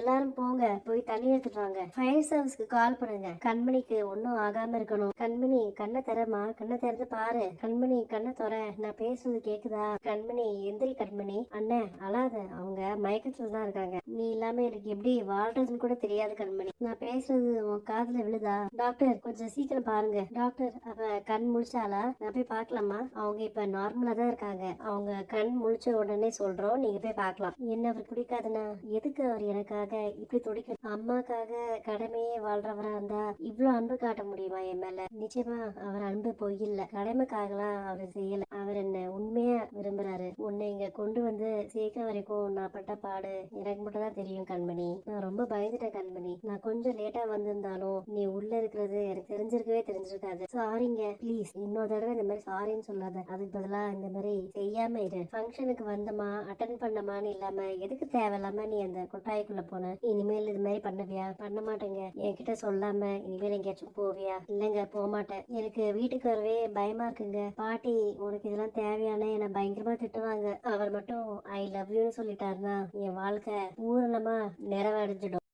எல்லாரும் போங்க போய் தண்ணி எடுத்துட்டு வாங்க. ஃபயர் சர்வீஸ்க்கு கால் பண்ணுங்க. கண்மணிக்கு ஒன்றும் ஆகாம இருக்கணும். கண்மணி கண்ணை தரமா கண்ணை திறந்து பாரு. கண்மணி கண்ணை துற நான் பேசுறது கேக்குதா? கண்மணி எந்திரி கண்மணி. அண்ணன் அழாத. அவங்க மயக்கத்துல தான் இருக்காங்க. நீ இல்லாம எனக்கு எப்படி வாழ்றதுன்னு கூட தெரியாது கண்மணி. நான் பேசுறது உன் காதுல விழுதா? டாக்டர் கொஞ்சம் சீக்கிரம் பாருங்க. டாக்டர் அவ கண் முழிச்சாலா நான் போய் பார்க்கலாமா? அவங்க இப்ப நார்மலா தான் இருக்காங்க. அவங்க கண் முழிச்ச உடனே சொல்றோம். நீங்க போய் பார்க்கலாம். என்ன அவர் பிடிக்காதுன்னா எதுக்கு அவர் எனக்காக இப்படி துடிக்க அம்மாக்காக கடமையே வாழ்றவரா இருந்தா இவ்வளவு அன்பு காட்ட முடியுமா என் மேல? நிச்சயமா அவர் அன்பு பொய்யில்ல. கடமைக்காகலாம் அவர் செய்யல. அவர் என்ன உண்மையா விரும்புறாரு? உன்னை இங்க கொண்டு வந்து சேர்க்க வரைக்கும் நான் பட்ட பாடு எனக்கு மட்டும் தான் தெரியும் கண்மணி. நான் ரொம்ப பயந்துட்டேன் கண்மணி. நான் கொஞ்சம் லேட்டா வந்திருந்தாலும் நீ உள்ள இருக்கிறது எனக்கு தெரிஞ்சிருக்கவே தெரிஞ்சிருக்காது. சாரிங்க ப்ளீஸ் இன்னொரு தடவை இந்த மாதிரி சாரின்னு சொல்லாத. அதுக்கு பதிலா இந்த மாதிரி செய்யாம இரு. ஃபங்க்ஷனுக்கு வந்தமா அட்டன் பண்ணமான்னு இல்லாம எதுக்கு தேவையில்லாம நீ அந்த கொட்டாய்க்குள்ள போனேன். இனிமேல் இது மாதிரி பண்ணுவியா? பண்ண மாட்டேங்க. என்கிட்ட சொல்லாம இனிமேல் எங்கேயாச்சும் போவியா? இல்லைங்க போக மாட்டேன் எனக்கு வீட்டுக்கு வரவே பயமா இருக்குங்க. பாட்டி உனக்கு இதெல்லாம் தேவையான என்னை பயங்கரமா திட்டுவாங்க. அவர் மட்டும் ஐ லவ் யூன்னு சொல்லிட்டாருன்னா என் வாழ்க்கை பூரணமா நிறைவடைஞ்சிடும்.